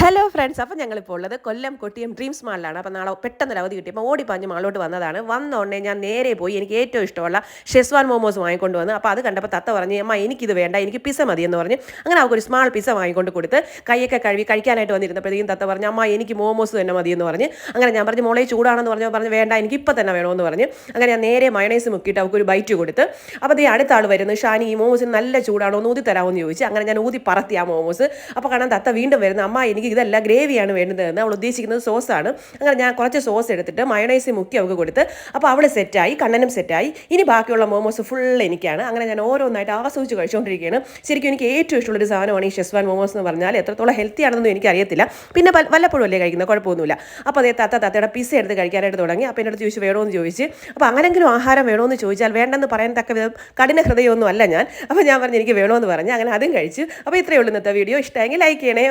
Hello friends അപ്പോൾ ഞങ്ങളിപ്പോൾ ഉള്ളത് കൊല്ലം കൊട്ടിയം ഡ്രീംസ് മാളിലാണ് അപ്പോൾ നാളെ പെട്ടെന്ന് അവധി കിട്ടി. അപ്പോൾ ഓടിപ്പാഞ്ഞ് മാളോട്ട് വന്നതാണ്. വന്നോണ്ടേ ഞാൻ നേരെ പോയി എനിക്ക് ഏറ്റവും ഇഷ്ടമുള്ള ഷെസ്വാൻ മോമോസ് വാങ്ങിക്കൊണ്ട് വന്ന്. അപ്പോൾ അത് കണ്ടപ്പോൾ തത്ത പറഞ്ഞ് അമ്മ എനിക്കിത് വേണ്ട. എനിക്ക് പിസ മതി എന്ന് പറഞ്ഞ് അങ്ങനെ അവർക്ക് ഒരു സ്മാൾ പിസ വാങ്ങിക്കൊണ്ട് കൊടുത്ത് കൈയൊക്കെ കഴുകി കഴിക്കാനായിട്ട് വന്നിരുന്നപ്പോഴത്തേക്കും തത്ത പറഞ്ഞു അമ്മ എനിക്ക് മോമോസ് തന്നെ മതി എന്ന് പറഞ്ഞ്. അങ്ങനെ ഞാൻ പറഞ്ഞു മോളെ ചൂടാണെന്ന് പറഞ്ഞു. പറഞ്ഞു വേണ്ട എനിക്ക് ഇപ്പം തന്നെ വേണമെന്ന് പറഞ്ഞ്. അങ്ങനെ ഞാൻ നേരെ മയണൈസ് മുക്കിയിട്ട് അവർക്ക് ഒരു ബൈറ്റ് കൊടുത്ത്. അപ്പോൾ ഈ അടുത്ത ആൾ വരുന്നു. ഷാനി ഈ മോമോസിന് നല്ല ചൂടാണോ? എന്ന് ഊതി തരാമോ എന്ന് ചോദിച്ചു. അങ്ങനെ ഞാൻ ഊതി പറത്തി ആ മോമോസ് അപ്പോൾ കാണാൻ തത്ത വീണ്ടും വരുന്നു. അമ്മ എനിക്ക് ഇതല്ല ഗ്രേവിയാണ് വേണ്ടതെന്ന് അവൾ ഉദ്ദേശിക്കുന്നത് സോസാണ്. അങ്ങനെ ഞാൻ കുറച്ച് സോസ് എടുത്തിട്ട് മയണൈസ് മുക്കി അവൾക്ക് കൊടുത്ത് അപ്പോൾ അവൾ സെറ്റായി കണ്ണനും സെറ്റായി. ഇനി ബാക്കിയുള്ള മോമോസ് ഫുൾ എനിക്കാണ്. അങ്ങനെ ഞാൻ ഓരോന്നായിട്ട് ആസ്വദിച്ച് കഴിച്ചുകൊണ്ടിരിക്കുകയാണ്. ശരിക്കും എനിക്ക് ഏറ്റവും ഇഷ്ടമുള്ളൊരു സാധനമാണ് ഈ ഷെസ്വാൻ മോമോസ് എന്ന് പറഞ്ഞാൽ എത്രത്തോളം ഹെൽത്തി ആണെന്നൊന്നും എനിക്കറിയത്തില്ല. പിന്നെ വല്ലപ്പോഴും അല്ലേ കഴിക്കുന്നത്? കുഴപ്പമൊന്നുമില്ല. അപ്പോൾ അതേ തത്ത തത്തയുടെ പിസ്സ എടുത്ത് കഴിക്കാനായിട്ട് തുടങ്ങി. അപ്പോൾ എന്റെ ചോദിച്ചു വേണമെന്ന് ചോദിച്ച്. അപ്പോൾ അങ്ങനെങ്കിലും ആഹാരം വേണമെന്ന് ചോദിച്ചാൽ വേണ്ടെന്ന് പറയാൻ തക്ക വിധം കഠിന ഹൃദയമൊന്നും അല്ല ഞാൻ. അപ്പോൾ ഞാൻ പറഞ്ഞു എനിക്ക് വേണമെന്ന് പറഞ്ഞ്. അങ്ങനെ അതും കഴിച്ചു. അപ്പോൾ ഇത്രയേ ഉള്ളൂ ഇന്നത്തെ വീഡിയോ. ഇഷ്ടമെങ്കിൽ ലൈക്ക് ചെയ്യണേ.